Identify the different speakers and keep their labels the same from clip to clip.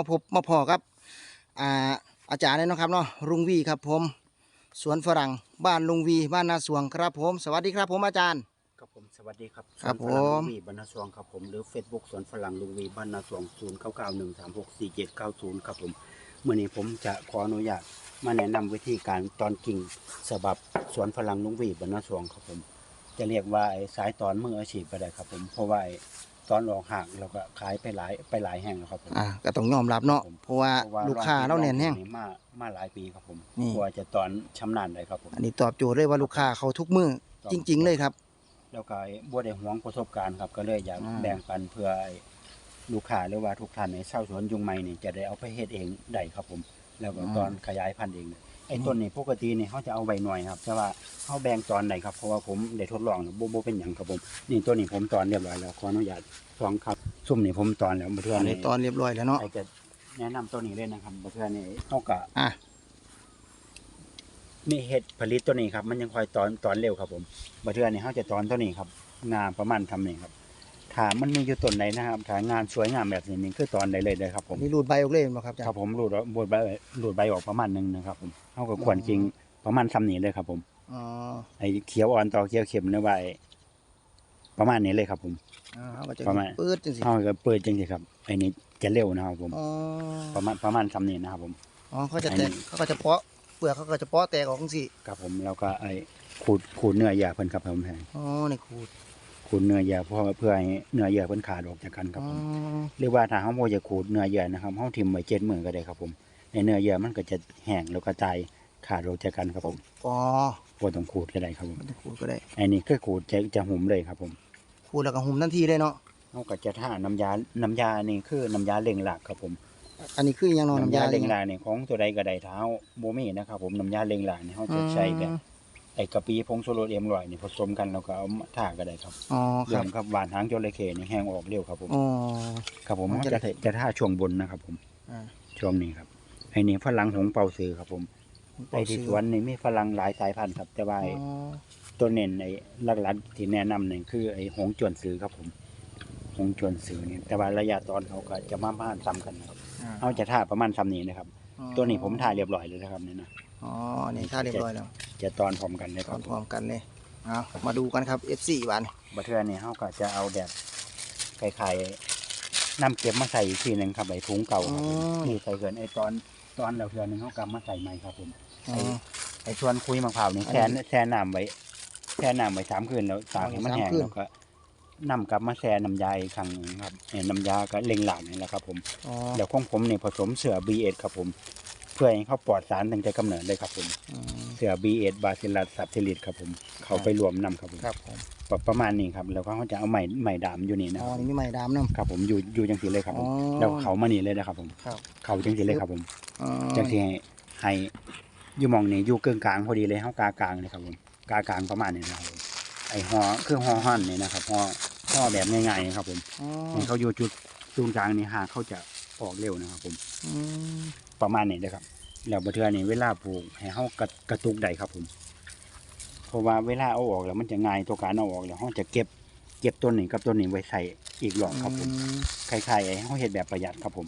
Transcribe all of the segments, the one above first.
Speaker 1: มาพบมาพอครับอ่าอาจารย์เลยเนาะครับเนาะลุงวีครับผม สวนฝรั่งบ้านลุงวีบ้านนาสวงครับผม สวัสดีครับผมอาจารย์
Speaker 2: ครับผมสวัสดีครับ
Speaker 1: ครับ
Speaker 2: สวนฝรั่ง
Speaker 1: ผม
Speaker 2: ลุงวีบรรณสวงครับผมหรือ Facebook สวนฝรั่งลุงวีบรรณสวงศูนย์เก้าเก้าหนึ่งสามหกสี่เจ็ดเก้าศูนย์ครับผมเมื่อนี้ผมจะขออนุญาตมาแนะนำวิธีการตอนกิ่งสบับสวนฝรั่งลุงวีบรรณสวงครับผม จะเรียกว่าไอ้สายตอนมืออาชีพก็ได้ครับผมเพราะว่าไอ้ ตอนออกห่างเราก็ขายไปหลายไปหลายแห่งแล้วครับผม
Speaker 1: อ่าก็ต้องยอมรับเนาะเพราะว่า
Speaker 2: เพระ
Speaker 1: ลูกค้าเราแน่นแห้ง
Speaker 2: มามาหลายปีครับผม
Speaker 1: นี่
Speaker 2: กว่าจะตอนชำนาญได้ครับผม
Speaker 1: อันนี้ตอบโจทย์เลยว่าลูกค้าเขาทุกมือจริง ๆ เลยครับ
Speaker 2: แล้วก็บัวได้หวงประสบการณ์ครับ ก็เลยอยาก
Speaker 1: อ่า
Speaker 2: แบ่งปันเพื่อให้ลูกค้าหรือว่าทุกท่านในเช่าวสวนยุงไม้นี่จะได้เอาไปเฮ็ดเองได้ครับผม แล้วก็ตอนขยายพันธุ์เองไอ้ต้นนี่ปกตินี่เขาจะเอาใบหน่อยครับแต่ว่าเขาแบ่งตอนไหนครับเพราะว่าผมได้ทดลองแล้วบ่บ่เป็นหยังครับผมนี่ต้นนี้ผมตอนเรียบร้อยแล้วขออนุญาตสองครับซุ่มนี่ผมตอนแล้วเพื่อ
Speaker 1: อัน
Speaker 2: น
Speaker 1: นี้ตอนเรียบร้อยแล้วเนาะ
Speaker 2: ไอ้จะแนะนำต้นนี้เลยนะครับเพื่อนนี่เขาก็
Speaker 1: อะ
Speaker 2: มีเห็ดผลิตตัวนี้ครับมันยังคอยตอนตอนเร็วครับผมบัเทือนี่เขาจะตอนตัวนี้ครับงานประมาณทำนี่ครับ ถ้ามันมีอยู่ต้นไหนนะครับถ้างานสวยงามแบบนี้นี่คือตอนได้เลยเลยครับผ
Speaker 1: อั
Speaker 2: ม
Speaker 1: นนี้รูดใบออกเลยบ่ครับอาจาร
Speaker 2: ครับ
Speaker 1: ย์
Speaker 2: ผมรูดบดใบรูดใบออกประมาณหนึงนะครับผมเขาก็ควรจริงประมาณทำนี้เลยครับ ผม
Speaker 1: อ๋อ
Speaker 2: ไอ้เขียวอ่อนต่อเขียวเข็มเนื้อใบประมาณนี้เลยครับ ผม
Speaker 1: อ่าเขาก็จะ
Speaker 2: ประมาณ
Speaker 1: ปืดจังสิ
Speaker 2: เขาก็เปิดจริงๆครับไอ้นี่จะเร็วนะครับผม
Speaker 1: อ๋อ
Speaker 2: ประมาณประมาณทำนี้นะครับ ผม
Speaker 1: อ๋อเขาจะ
Speaker 2: อัน
Speaker 1: แต
Speaker 2: นี้
Speaker 1: กเขาก็จะเปาะเปลือกเขาก็จะเปาะแตกออกจังสิ
Speaker 2: ครับผมแล้วก็ไอ้ขูดขูดเนื้อแยกเพิ่นครับผม
Speaker 1: อ๋อในขูด
Speaker 2: ขูดเนื้อแยกเพื่อเพื่อให้เนื้อแยกเพิ่นขาดออกจากกันครับ
Speaker 1: อ๋อ
Speaker 2: ผมหรือว่าถ้าเขาโมจะขูดเนื้อเยื่อนะครับเขาทิ่มไว้เจ็ดมือก็ได้ครับผม ในเนื้อเยื่อมันก็จะแห้งแล้วก็ตายขาดออกจากกันครับผม
Speaker 1: อ๋อ
Speaker 2: พวต้องขูดก็ได้ครับผม
Speaker 1: มันจะขูดก็ได้
Speaker 2: อันนี้คือขูดจะจะหุ่มเลยครับผม
Speaker 1: ขูดแล้วก็หุ่มทันทีเลยเนาะ
Speaker 2: เขาก็จะท่าน้ำยา น้ำยานี่คือน้ำยาเล่งหลักครับผม
Speaker 1: อันนี้คืออยังนอน
Speaker 2: น้ำ
Speaker 1: น้ำยายา
Speaker 2: เล่งหลักนี่ของตัวใดก็ได้เท้าโบมี่นะครับผมน้ำยาเล่งหลักนี่เขาจะใช้แบบไอ้ กะปิผงโซโลเอ็มลอยนี่ผสมกันแล้วก็เอามาท่าก็ได้ครับ
Speaker 1: อ๋อค
Speaker 2: เรื่
Speaker 1: รั
Speaker 2: อบงครับหวานหางจระเข้นี่แห้งออกเร็วครับผม
Speaker 1: อ๋อ
Speaker 2: ครับผม
Speaker 1: อ๋อ
Speaker 2: เขา
Speaker 1: จะ
Speaker 2: จะจะท่าช่วงบนนะครับผม
Speaker 1: อ่า
Speaker 2: ช่วงนี้ครับไอ้นี่ฝรั่งหงเป่าซื้อครับผมไอ้ที่สวนนี่มีฝรั่งหลายสายพันธุ์ครับ แต่ว่า
Speaker 1: อ๋
Speaker 2: ไอ้
Speaker 1: อ
Speaker 2: ตัวเน้นไอ้หลักๆที่แนะนำเนี่ยคือไอ้หงจวนซื้อครับผม หงจวนซื้อเนี่ยแต่ว่าระยะตอนเขาก็จะมาบ้านซ้ำกันครับ
Speaker 1: อ่า
Speaker 2: เขาจะท่าประมาณซ้ำนี้นะครับ
Speaker 1: อ๋อ
Speaker 2: ตัวนี้ผมท่าเรียบร้อยเลยนะครับเนี่ยนะ
Speaker 1: อ๋อ นี่ท่าเรียบร้อยแล้ว
Speaker 2: จะตอนพร้อมกันเลย
Speaker 1: พ
Speaker 2: ครับ
Speaker 1: ร้อมๆกันเลยเอามาดูกันครับ F4 วัน
Speaker 2: บัตเทือนี่เขาก็จะเอาแบบคล้ายๆน้ำเก็บมาใส่อีกทีหนึ่งครับไอ้ถุงเก่าครับผมนี่ใส่เกินไอ้ตอนตอนเราเทือหนึงเขากำมาใส่ใหม่ครับผม
Speaker 1: อ๋อ
Speaker 2: ไอ้ชวนคุยมะพร้าวนี่
Speaker 1: อัน
Speaker 2: แช่
Speaker 1: นี้
Speaker 2: แช่น้ำไว้แช่น้ำไว้สามคืนแล้วตากให้มัน
Speaker 1: สาม
Speaker 2: แห้ง
Speaker 1: คืน
Speaker 2: แล้วก็นำกลับมาแช่น้ำยาอีกครั้งหนึงครับเอ่อน้ำยาก็เล็งหลานนี่แหละครับผม
Speaker 1: อ๋อ
Speaker 2: แล้วของผมนี่ผสมเสือ B1 ครับผม เพื่อให้เขาปลอดสารตั้งแต่กำเนิดเลยครับผม
Speaker 1: อืม
Speaker 2: เสือ B1 บาซิลัสซับซิลิตครับผม เขาไปรวมนำครับผม
Speaker 1: ครับผม
Speaker 2: ประประมาณนี้ครับแล้วก็เขาจะเอาใหม่ใหม่ดามอยู่นี่นะ
Speaker 1: อ๋อ
Speaker 2: ครับ
Speaker 1: นี่มีไม้ดามน้ำ
Speaker 2: ครับผมอยู่อยู่จังสีเลยครับผม
Speaker 1: อ๋อ
Speaker 2: แล้วเขามานี่เลยนะครับผม
Speaker 1: ครับ
Speaker 2: เขาจังสีเลยครับผม
Speaker 1: อ๋อ
Speaker 2: จังสีให้ให้อยู่หมองนี่อยู่เกึ่งกลางพอดีเลยเขากากลางเลยครับผมกากลางประมาณนี้นะครับผมไอหอคือหอหั่นนี่นะครับหอหอแบบง่ายๆนะครับผม
Speaker 1: อ๋อ
Speaker 2: ให้เขาอยู่จุดศูนย์กลางนี่หากเขาจะ ออกเร็วนะครับผม
Speaker 1: อืม
Speaker 2: ประมาณนี้นะครับแล้วบัเทือนี่เวลาปลูกให้เขากระกระตุกได้ครับ ผมเพราะว่าเวลาเอาออกแล้วมันจะง่ายตัวการเอาออกแล้วเขาจะเก็บเก็บต้นนี้กับต้นนี้ไว้ใส่อีกรอบครับผม
Speaker 1: อืม
Speaker 2: คล้ายๆไอ้เขาเห็ดแบบประหยัดครับผม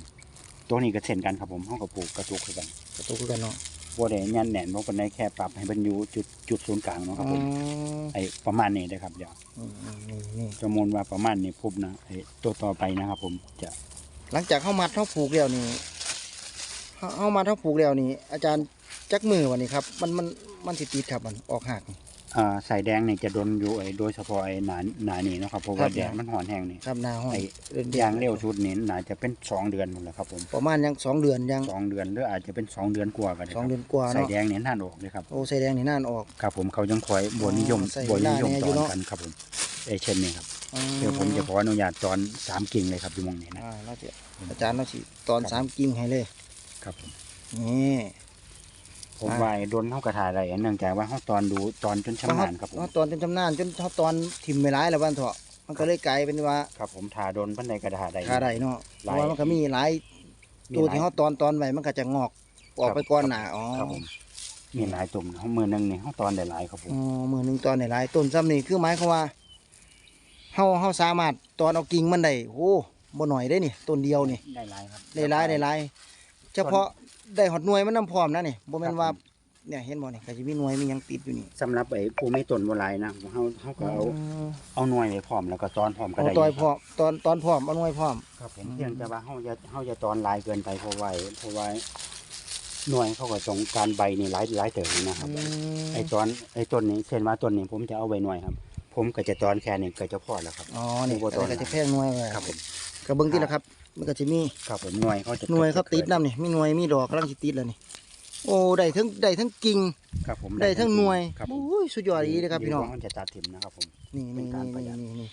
Speaker 2: ตัวนี้ก็เช่นกันครับผมเขาก็ปลูกกระตุกคือกัน
Speaker 1: กระตุกคือกันเนาะ
Speaker 2: บ่ได้ยันแหน่นบ่ปานใดแค่ปรับให้มันอยู่จุดจุดศูนย์กลางเนาะครับผม
Speaker 1: อ๋อ
Speaker 2: ไอ้ประมาณนี้นะครับเดี๋ยว
Speaker 1: อืมนี่นี่
Speaker 2: สมมุติว่าประมาณนี้ปุ๊บนะไอ้ตัวต่อไปนะครับผมจะ
Speaker 1: หลังจากเข้ามัดเข้าผูกแล้วนี่เข้าเข้ามัดเข้าผูกแล้วนี่ อาจารย์จักมือวันนี้ครับ มันมันมันสิติดครับมันออกหักนี่
Speaker 2: อ่าสายแดงนี่จะโดนอยู่ไอ้โดยเฉพาะไอ้หนาหนานี่เนาะครับเพราะ
Speaker 1: ครั
Speaker 2: ว่า
Speaker 1: บ
Speaker 2: แดดมันห่อนแห้งนี่
Speaker 1: ครับหนาห้อง
Speaker 2: ไอ้
Speaker 1: เดิน
Speaker 2: อย่างเร็วชุดนี้น่าจะเป็นสองเดือนหมดแล้วครับผม
Speaker 1: ประมาณยังสองเดือนยัง
Speaker 2: สองเดือนหรืออาจจะเป็นสองเดือนกว่าก็ได้
Speaker 1: สอง
Speaker 2: ครับ
Speaker 1: เดือนกว่า
Speaker 2: สาย
Speaker 1: เนาะ
Speaker 2: แดงเนี่ยน่านออกเลยครับ
Speaker 1: โอ้ใส่แดงนี่น่านออก
Speaker 2: ครับผมเขายังคอยบนนิยม
Speaker 1: อ๋อใส่
Speaker 2: บนนิยม
Speaker 1: เวลาเนี่ย
Speaker 2: ต
Speaker 1: อยู่
Speaker 2: อน
Speaker 1: เนาะ
Speaker 2: กันครับผม ไอ้เช่นนี้ครับ
Speaker 1: อ๋อ
Speaker 2: เดี๋ยวผมจะขออนุญาตตอนสามกิ่งเลยครับอยู่หมองนี้นะ
Speaker 1: อ่าเราจะอาจารย์เราสิตอนสามกิ่งให้เลย
Speaker 2: ครับผม
Speaker 1: นี่
Speaker 2: ผม
Speaker 1: อ่า
Speaker 2: ว่าไอ้โดนเขากระถ่ายอะไรเนื่องจากว่าเขาตอนดูตอนจนชำนาญครับผม
Speaker 1: เตอนจนชำนาญจนเขาตอนถิ่มไม่ร้ายแล้วบ้านเถาะมันก็เลยกลายเป็นว่า
Speaker 2: ครับผมทาโดนปันใดกระถ่ายใด
Speaker 1: คาได้เนาะเพ
Speaker 2: หลาย
Speaker 1: ราะว่ามันก็มีหลาย
Speaker 2: มี
Speaker 1: ตัว
Speaker 2: หลาย
Speaker 1: ที่เขาตอนตอนไว้มันก็จะงอกออก
Speaker 2: ครับ
Speaker 1: ไปก่อนหนาอ๋อ
Speaker 2: ครับผมมีหลายตุ่มเขามือหนึงนี่เขาตอนได้หลายครับผม
Speaker 1: อ๋อมือหนึ่งตอนในหลายต้นซ้ำนี่คือหมายความว่า เฮาเฮาสามารถตอนเอากิ่งมันได้โอ้บ่หน่อยได้นี่ต้นเดียวนี่
Speaker 2: ได้หลายครับ
Speaker 1: ได้หลายได้หลายเฉพาะได้หอดหน่วยมันนำพร้อมนะนี่บ่แม่นว่าเนี่ยเห็นบ่นี่ก็สิมีหน่วยมีหยังติดอยู่นี่
Speaker 2: สำหรับไอ้ผู้ไม่ต้นบ่หลายนะเฮาเฮาก็เอาเอาหน่วยไว้พร้อมแล้วก็ตอนพร้อมก็
Speaker 1: เอา
Speaker 2: ได้
Speaker 1: ตอยพร้อมตอนตอนพร้อมเอาหน่วยพร้อม
Speaker 2: ครับผมเพียงแต่ว่าเฮาจะเฮาจะตอนหลายเกินไปเพราะว่าเพราะว่าหน่วยเขาก็ต้องการใบนี่หลายหลายเติบนะครับไอ้ตอนไอ้ต้นนี้เช่นว่าต้นนี้ผมจะเอาไว้หน่วยครับ ผมก็จะตอนแค่นี้ก็จะพอแล้วครับ
Speaker 1: อ๋อนี่
Speaker 2: บ่ตอน
Speaker 1: ก็จะแพงหน่วยไว้
Speaker 2: ครับผม
Speaker 1: ก็เบิ่งติละครับ มันก็สิมี
Speaker 2: ครับผมหน่วยเขาจะ
Speaker 1: หน่วยเขาติดนํนี่มีหน่วยมีดอกกำลังสิติดแล้วนี่โอ้ได้ทั้งได้ทั้งกิ่ง
Speaker 2: ครับผม
Speaker 1: ได้ทั้งหน่วย
Speaker 2: ครับผม
Speaker 1: โอ้ยสุดยอดดีเลยครับพี่น้อง
Speaker 2: เขาจะตัดถิ่มนะครับผม
Speaker 1: นี่
Speaker 2: เป็
Speaker 1: นี่
Speaker 2: นการประหยัด
Speaker 1: นี่นี่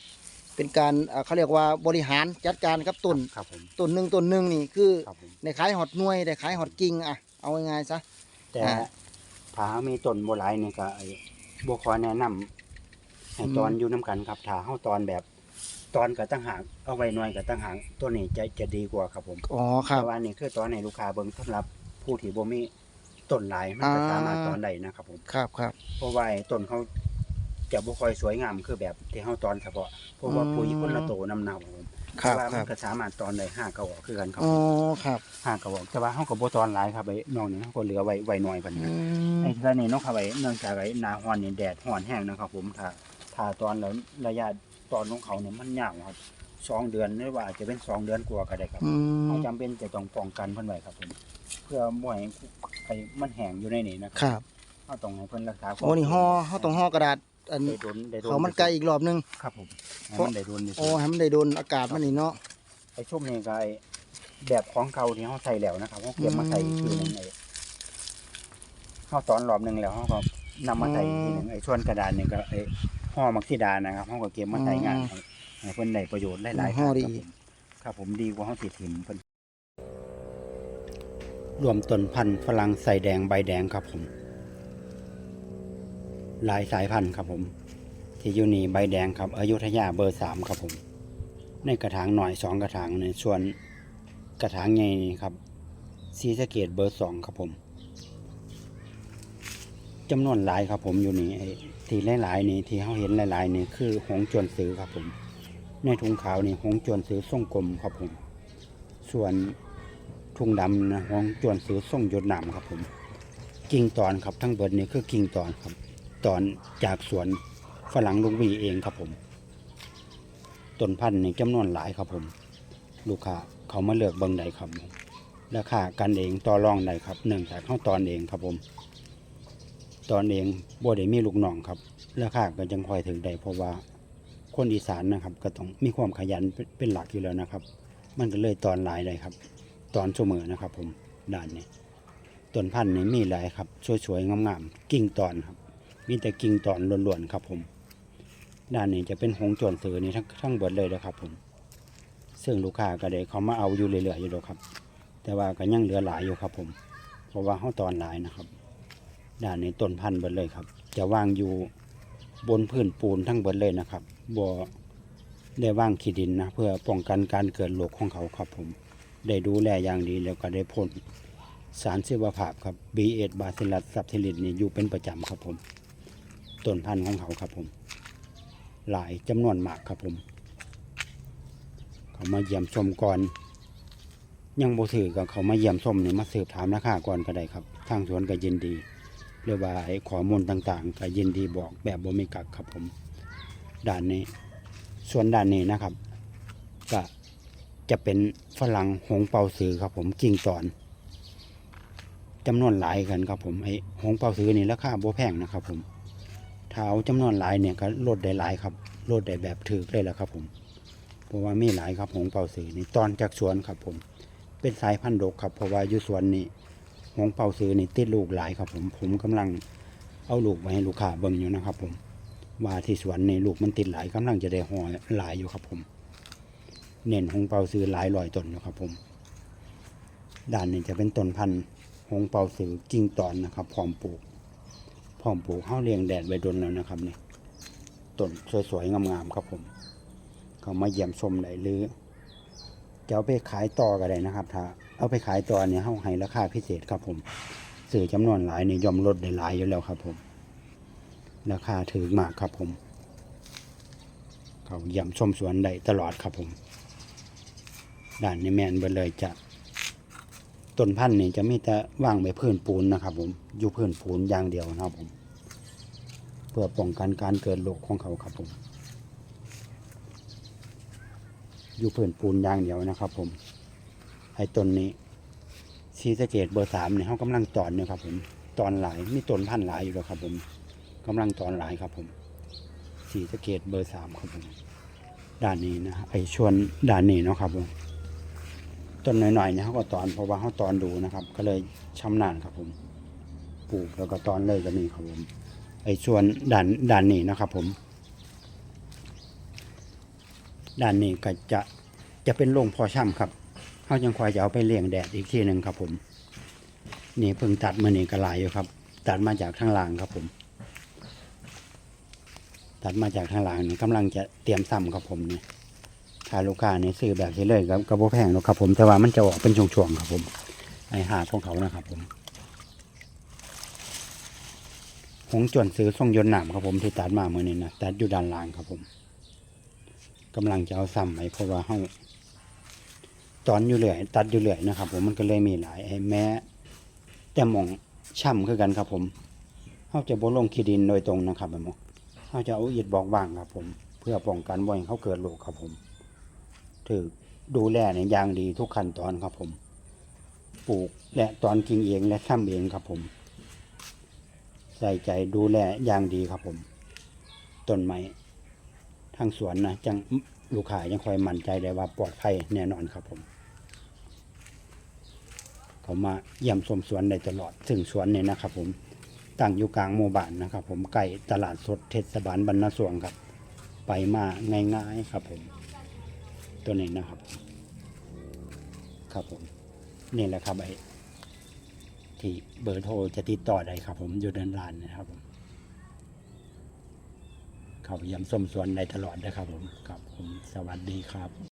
Speaker 1: เป็นการเอ่อเขาเรียกว่าบริหารจัดการครับต้น
Speaker 2: ครับผม
Speaker 1: ต้นหนึ่งต้นหนึ่งนี่คือ
Speaker 2: ครับผม
Speaker 1: ได้ขายหอดหน่วยได้ขายหอดกิ่งอะเอาง่ายๆซะ
Speaker 2: แต่
Speaker 1: อ่า
Speaker 2: ถ้ามีต้นโบหลายนี่ก็ไอ้บ่ขอแนะนำ ให้
Speaker 1: อืม
Speaker 2: ตอนอยู่น้กันครับถ้าเฮาตอนแบบตอนก็ตั้งหากเอาไว้หน่วยก็ตั้งหากตัวนี้จะจะดีกว่าครับผม
Speaker 1: อ๋อครับ
Speaker 2: เพราะว่านี่คือตอนให้ลูกค้าเบิ่งสำหรับผู้ที่บ่มีต้นหลายมันก็
Speaker 1: อ่า
Speaker 2: สามารถตอนได้นะครับผม
Speaker 1: ครับครับ
Speaker 2: เพราะว่าไอ้ต้นเขาจะบ่ค่อยสวยงามคือแบบที่เฮาตอนเฉพาะเพราะว่า
Speaker 1: อืม
Speaker 2: ปุ๋ยคนละโตนำหนาผม
Speaker 1: ครั
Speaker 2: แต่
Speaker 1: บ
Speaker 2: ว่า
Speaker 1: ค
Speaker 2: มั
Speaker 1: รั
Speaker 2: น
Speaker 1: บ
Speaker 2: ก็สามารถตอนได้ห้ากระบอกคือกันครับ
Speaker 1: อ๋อครับ
Speaker 2: ห้ากระบอกแต่ว่าเฮาก็บ่ตอนหลายครับไอ้น้องนี่เฮาก็เหลือไว้ไว้น้อยปาน
Speaker 1: อื
Speaker 2: นี้
Speaker 1: ม
Speaker 2: ไอ้ท่านี้เนาะครับไอ้เนื่องจากไอ้หน้าร้อนนี่แดดร้อนแห้งนะครับผมถ้า ถ้าตอนแล้วระยะตอนของเขาเนี่ยมันยาวครับสองเดือนหรือว่าอาจจะเป็นสองเดือนกว่าก็ได้ครับ
Speaker 1: อืม
Speaker 2: เราจำเป็นจะต้องป้องกันเพิ่นไว้ครับผมเพื่อบ่ให้ไอ้มันแห้งอยู่ในนี้นะค
Speaker 1: ครับรับ
Speaker 2: เราต้องให้เพิ่นรักษาความ
Speaker 1: โอ้นี่ห่อเขาต้องห่อกระดาษ อัน
Speaker 2: ได้โดนได้โดน
Speaker 1: เขามันไกลอีกรอบนึง
Speaker 2: ครับผมให้
Speaker 1: เพราะ
Speaker 2: มันได้โดนที่สุ
Speaker 1: โอ้
Speaker 2: ด
Speaker 1: ให้มันได้โดนอากาศมันนี่เนาะ
Speaker 2: ไอ้ช่วงนี้ก็ไอ้แบบของเก่าที่เฮาใส่แล้วนะครับเฮาเก็บมาใส่อีกทีหนึงไอ้เฮาตอนรอบหนึงแล้วเฮาก็นำมาใส่อีกทีหนึงไอ้ส่วนกระดานนี่ก็ไอ้ ห่อมักซิดานะครับเฮาก็เก็บมาใส่งานให้ให้เพิ่นได้ประโยชน์หลายๆ
Speaker 1: ห่อดี
Speaker 2: ครับผมครับผมดีกว่าเฮาสิถิ่มเพิ่นรวมต้นพันธุ์ฝรั่งใส่แดงใบแดงครับผม หลายสายพันธุ์ครับผม ที่อยู่นี่ใบแดงครับอยุธยาเบอร์สามครับผม ในกระถางหน่อยสองกระถางในส่วนกระถางใหญ่นี่ครับซีสะเกตเบอร์สองครับผม จำนวนหลายครับผมอยู่นี่ที่หลายๆนี่ที่เขาเห็นหลายๆนี่คือหงจวนซื้อครับผม ในถุงขาวนี่หงจวนซื้อทรงกลมครับผม ส่วนถุงดำนะหงจวนซื้อทรงหยดน้ำครับผม กิ่งตอนครับทั้งเบิดนี่คือกิ่งตอนครับ ตอนจากสวนฝรั่งลุงวีเองครับผมต้นพันธุ์นี่จำนวนหลายครับผม ลูกค้าเขามาเลือกเบิ่งใดครับผมราคากันเองต่อรองใดครับเนื่งจากเขาตอนเองครับผม ตอนเองบ่ได้มีลูกน้องครับราคาก็จังค่อยถึงได้เพราะว่าคนอีสานนะครับ ก็ต้องมีความขยันเป็นหลักอยู่แล้วนะครับ มันก็เลยตอนหลายเลยครับ ตอนเสมอนะครับ ผมด้านนี้ต้นพันธุ์นี่มีหลายครับสวยๆงามๆกิ่งตอนครับ มีแต่กิ่งตอนล้วนๆครับ ผม ด้านนี้จะเป็นหงจวนสือนี่ทั้งทั้งเบิดเลยนะครับ ผม ซึ่งลูกค้าก็ได้เขามาเอาอยู่เรื่อยๆอยู่แล้วครับ แต่ว่าก็ยังเหลือหลายอยู่ครับ ผม เพราะว่าเขาตอนหลายนะครับ ด้านในต้นพันธุ์เบิดเลยครับ จะวางอยู่บนพื้นปูนทั้งเบิดเลยนะครับบ่ได้ว่างขีดินนะเพื่อป้องกันการเกิดโรคของเขาครับผมได้ดูแลอย่างดีแล้วก็ได้พ่นสารชีวภาพครับ B1 บาซิลัสซับเทลิดนี่อยู่เป็นประจำครับผมต้นพันธุ์ของเขาครับผม หลายจำนวนมากครับผม เขามาเยี่ยมชมก่อน ยังบ่ถือกับเขามาเยี่ยมชมเนี่ยมาสืบถามราคาก่อนก็ได้ครับ ทางสวนก็ยินดี หรือว่าไอ้ข้อมูลต่างๆ ก็ยินดีบอกแบบบ่มีกักครับผมด้านนี้ ส่วนด้านนี้นะครับ ก็จะเป็นฝรั่งหงเปาสือครับผมกิ่งตอนจำนวนหลายกันครับผมไอ้หงเปาสือนี่ราคาบ่แพงนะครับ ผมถ้าเอาจำนวนหลายเนี่ยก็ลดได้หลายครับลดได้แบบถือเลยแหละครับ ผมเพราะว่ามีหลายครับหงเป่าสือนี่ตอนจากสวนครับผม เป็นสายพันธุ์ดกครับเพราะว่าอยู่สวนนี่ หงเป่าสือนี่ติดลูกหลายครับผม ผมกำลังเอาลูกไว้ให้ลูกค้าเบิ่งอยู่นะครับ ผม ว่าที่สวนนี่ลูกมันติดหลายกำลังจะได้ห่อหลายอยู่ครับผม เน้นหงเป่าสือหลายร้อยต้นอยู่ครับผม ด้านนี้จะเป็นต้นพันธุ์หงเป่าสือกิ่งตอนนะครับ พร้อมปลูก พร้อมปลูกข้าเลี้ยงแดดไว้ดนแล้วนะครับนี่ต้นสวยๆงามๆครับผม เขามาเยี่ยมชมได้หรือจะเอาไปขายต่อก็ได้นะครับถ้า เอาไปขายต่อเนี่ยเขาให้ราคาพิเศษครับผมสื่อจำนวนหลายเนี่ยยอมลดได้หลายอยู่แล้วครับผม ราคาถือมากครับผม เขาเยี่ยมชมสวนได้ตลอดครับผม ด่านนี้แมนเบิเลยจะต้นพันธุ์นี่จะมีแต่ว่างไว้พื้นปูนนะครับ ผมอยู่พื้นปูนอย่างเดียวนะครับผม เพื่อป้องกันการเกิดโรคของเขาครับผม อยู่พื้นปูนอย่างเดียวนะครับผม ไอ้ต้นนี้ซีสะเกตเบอร์สามเนี่ยเขากำลังตอนเนี่ยครับผมตอนหลายมีต้นพันธุ์หลายอยู่แล้วครับ ผมกำลังตอนหลายครับผมสีสะเกตเบอร์สามครับผมด้านนี้นะไอ้ชวนด้านนี้เนาะครับผมต้นหน่อยๆเนี่ยเขาก็ตอนเพราะว่าเขาตอนดูนะครับ ก็เลยชำนาญครับผมปลูกแล้วก็ตอนเลยก็มีครับผม ไอ้ส่วนด้านด้านนี้นะครับ ผมด้านนี้ก็จะจะเป็นโรงพอช่ำครับ เขายังคอยจะเอาไปเลี้ยงแดดอีกทีหนึ่งครับผม นี่เพิ่งตัดมานี่ก็หลายอยู่ครับ ตัดมาจากทางล่างครับผม ตัดมาจากทางหลังนี่กำลังจะเตรียมซ้ำครับผมนี่ถ้าลูกค้านี่ซื้อแบบนี้เลยครับกระโบแพงหรอกครับผมแต่ว่ามันจะออกเป็นช่วงๆครับผม ไอหาของเขานะครับผมหงจวนซื้อทรงยนต์หนามครับผมที่ตัดมาเมื่อนี้นะตัดอยู่ด้านล่างครับผมกำลังจะเอาซ้ำไปเพราะว่าเฮา ตอนอยู่เรื่อยตัดอยู่เรื่อยนะครับ ผมมันก็เลยมีหลายแม้ แต่หมองช่ำคือกันครับ ผมเฮาจะบ่ลงขี้ดินโดยตรงนะครับแบบนี้เขาจะเอาอิฐบอกว่างครับ ผม เพื่อป้องกันบ่อยเขาเกิดโรคครับ ผมถือดูแลในอย่างดีทุกขั้นตอนครับ ผม ปลูกและตอนกินเองและทำเองครับ ผม ใส่ใจดูแลอย่างดีครับ ผมต้นไม้ทางสวนนะจังลูกค้ายังคอยมั่นใจได้ว่าปลอดภัยแน่นอนครับผม เขามาเยี่ยมชมสวนได้ตลอด ซึ่งสวนเนี่ยนะครับ ผมตั้งอยู่กลางหมู่บ้านนะครับ ผมใกล้ตลาดสดเทศบาลบรรณสวงครับ ไปมาง่ายๆครับผม ตัวนี้นะครับ ครับผมนี่แหละครับไอ้ที่เบอร์โทรจะติดต่อได้ครับ ผมอยู่เดินลานนะครับผมเขาเยี่ยมส้มสวนได้ตลอดนะครับผมครับผมสวัสดีครับ